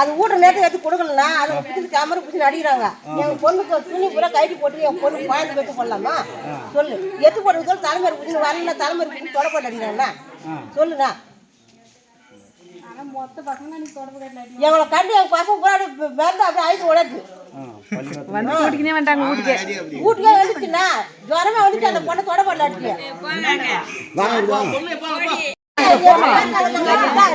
அது வீட்டு நேரத்தை எடுத்து கொடுக்கலனா அதை பிடிச்சி கேமரா பிடிச்சி அடிக்கிறாங்க. எங்க பொண்ணுக்கு துணி பூரா கைட்டி போட்டு என் பொண்ணு குழந்தை எடுத்து போடலாமா? சொல்லு. எத்து போடுறது சொல்லு தலைமுறை பிடிச்சி வரல தலைமுறை பிடிச்சி தொட போட்டு அடிக்கிறாங்க சொல்லுண்ணா. எங்களை கண்டு எங்க பசங்க அப்படியே வேண்டாம் அப்படியே ஆயிட்டு வந்து வீட்டுக்கு வீட்டுக்கே வந்துச்சுண்ணா. ஜுரமே வந்துச்சு அந்த பொண்ணை தொட போடல அடிச்சு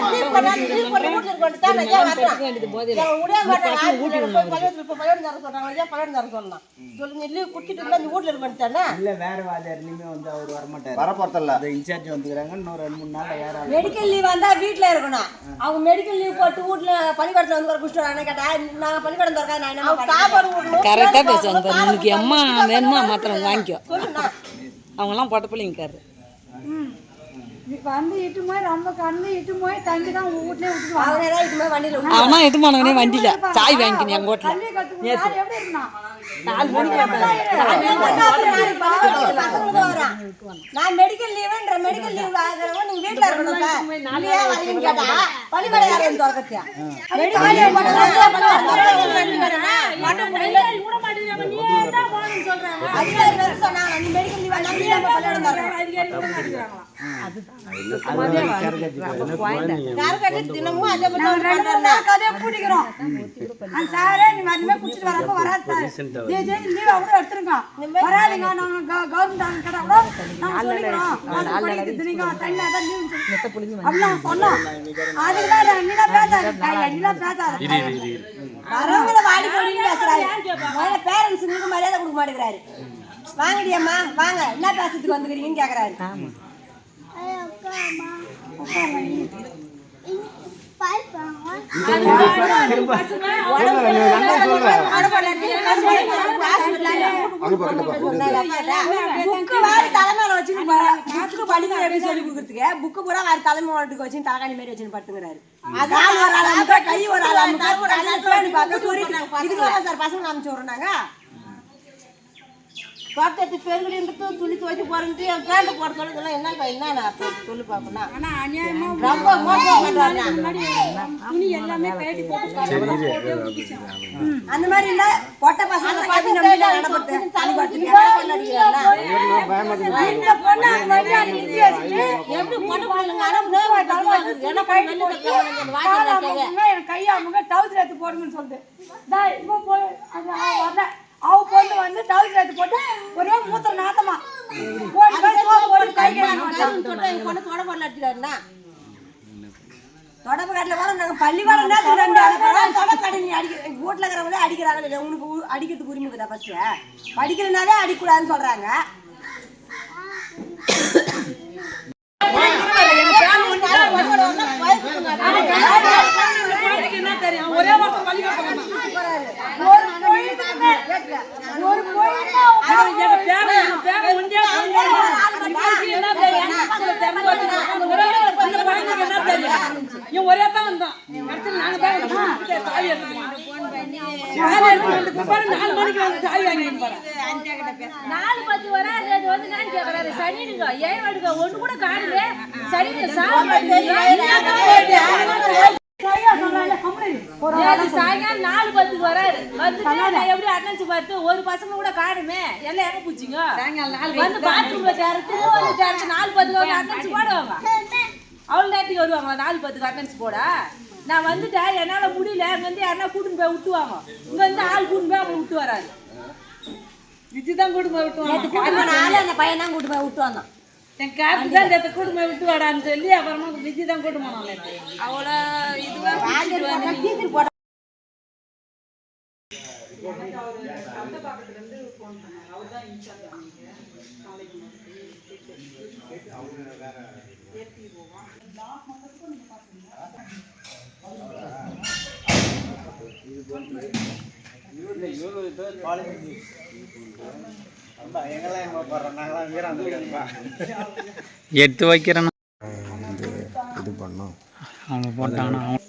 இல்ல வேற வாதியார்லயுமே வந்து அவர் வரமாட்டாரு. வரப்போறதில்ல. அந்த இன்சார்ஜ் வந்துக்கிறாங்க இன்னும் ரெண்டு மூணு நாள்ல வேற மெடிக்கல் லீவ் வந்தா வீட்ல இருக்கணும். அவங்க மெடிக்கல் லீவ் போட்டு வீட்ல பள்ளிக்கூடத்துல வந்து குடிச்சிட்டு வராங்க. கேட்டா நான் பள்ளிக்கூடம் திறக்காது நான் என்ன சாப்பாடு ஊட்டணும் கரெக்டா பேசுவாங்க பாரு உனக்கு அம்மா வேணுமா மாத்திரம் வாங்கிக்கோ. சொல்லுண்ணா அவங்கெல்லாம் பொட்ட பிள்ளைங்காரு வந்து இட்டு போய் ரொம்ப கண்டு இட்டு போய் தங்கி தான் வீட்லயே விட்டுட்டு அவனே தான் வண்டியில விட்டு அவனா எட்டு போனவனே வண்டியில சாய் வாங்கிக்கணும் எங்க வீட்டுல தள்ளி கத்து யார் எப்படி இருந்தான் நாலு மணிக்கு நான் மெடிக்கல் லீவுன்ற மெடிக்கல் லீவ் வீட்ல இருக்கணும் சார் இல்லையா வரீங்கன்னு கேட்டா பள்ளிக்கூடம் யாரும் திறக்கத்தியா மெடிக்கல் லீவ் தினமும் அதே கதையை பூட்டிக்கிறோம் அந்த சாரே நீ மதியமே குடிச்சிட்டு வரப்ப வராது சார். ஜெய் லீவ் கூட எடுத்துருங்க. வராதுங்க நாங்க கவர்மெண்ட் ஆளுங்க கேட்டா கூட நாங்க சொல்லிக்கிறோம். மாசம் படிக்கிறது நீங்க தனியா தான் லீவ் அப்படிலாம் சொன்னோம். அதுக்கு தான் நீ தான் பேசாத. நீ தான் பேசாத வரவங்கள வாடி போடின்னு பேசுறாரு. முதல்ல பேரண்ட்ஸுங்களுக்கு மரியாதை கொடுக்க மாட்டேங்கிறாரு. வாங்கடி அம்மா வாங்க. என்ன பேசுறதுக்கு வந்துக்கிறீங்கன்னு கேக்குறாரு. புக்கு வச்சுட்டு சொல்லி பூரா வேற தலைமை வச்சுட்டு வச்சு தலைகாணி மாதிரி வச்சு படுத்துங்கிறாரு ஒரு ஆள் கை ஒரு ஆள் சார் பசங்க அனுப்பிச்சு விடுறோம் நாங்க தோட்டத்து பெருங்குடின்றது துணி துவைச்சு போறேன்ட்டு என் பேண்ட் போட சொல்லி இதெல்லாம் என்ன என்ன அர்த்தம் சொல்லி பார்ப்போம்னா ஆனா அநியாயமா ரொம்ப மோசம் பண்றாங்க துணி எல்லாமே போட்டு அந்த மாதிரி இல்ல பொட்ட பசங்க பார்த்து நம்ம பார்த்து இந்த பொண்ணு நிறுத்தி வச்சுட்டு எப்படி என்ன அமுக்குங்க, எனக்கு கையை அமுங்க, trouser எடுத்து போடுங்கன்னு சொல்லுது. டா, இவ போய், அது அவ வரல. அவ பொண்ணு வந்து trouser எடுத்து போட்டு ஒரே மூத்திர நாத்தமா போட்டு கூட நாங்கள் பள்ளிக்கூடம் தான் ரெண்டு அனுப்புறோம் தொடப்பக்காட்டி நீ அடிக்க வீட்டில் இருக்கிறவங்களே அடிக்கிறாங்க இல்லை உனக்கு அடிக்கிறதுக்கு உரிமை இருக்குதா ஃபஸ்ட்டு அடிக்கக்கூடாதுன்னு சொல்கிறாங்க ஒரு நாலு மணிக்கு வந்து சாவி வாங்கிட்டு போறேன் நாலு பத்து வராது அது வந்து நான் கேக்குறாரு. சனினுங்க ஏன் வாடுங்க ஒண்ணு கூட காணல சனிங்க சாப்பிட்டு சரியா சொன்னால கம்முனு இரு. ஒரு நேத்து சாயங்காலம் நாலு பத்துக்கு வராரு வந்துட்டு நான் எப்படி அட்டன்ஸ் பார்த்து ஒரு பசங்க கூட காணுமே? எல்லாம் எங்க பூச்சிங்க? வந்து பாத்ரூம்ல வந்து தேர்த்து நாலு பத்துக்கு போடுவாங்க. அவ்வளோ நேரத்துக்கு வருவாங்களா? நாலு பத்துக்கு அட்டன்ஸ் போட? நான் வந்துட்டேன் என்னால முடியல. அங்க வந்து யாருன்னா கூட்டின்னு போய் விட்டுவாங்க. இங்க வந்து ஆள் கூட்டின்னு போய் அப்படி விட்டு வராது விஜய் தான் கூட்டு போய் விட்டு நேற்று கூட்டு போன ஆளு அந்த பையன் தான் கூட்டு போய் விட்டு வந்தான். என் காப்பி தான் இந்த கூட்டு போய் விட்டு வாடான்னு சொல்லி அப்புறமா விஜய் தான் கூட்டு நேத்து. அவ்வளோ இதுவா டீச்சர் போட்ட எடுத்து வைக்கிறேன்னா இது பண்ணோம். அவங்க அவங்க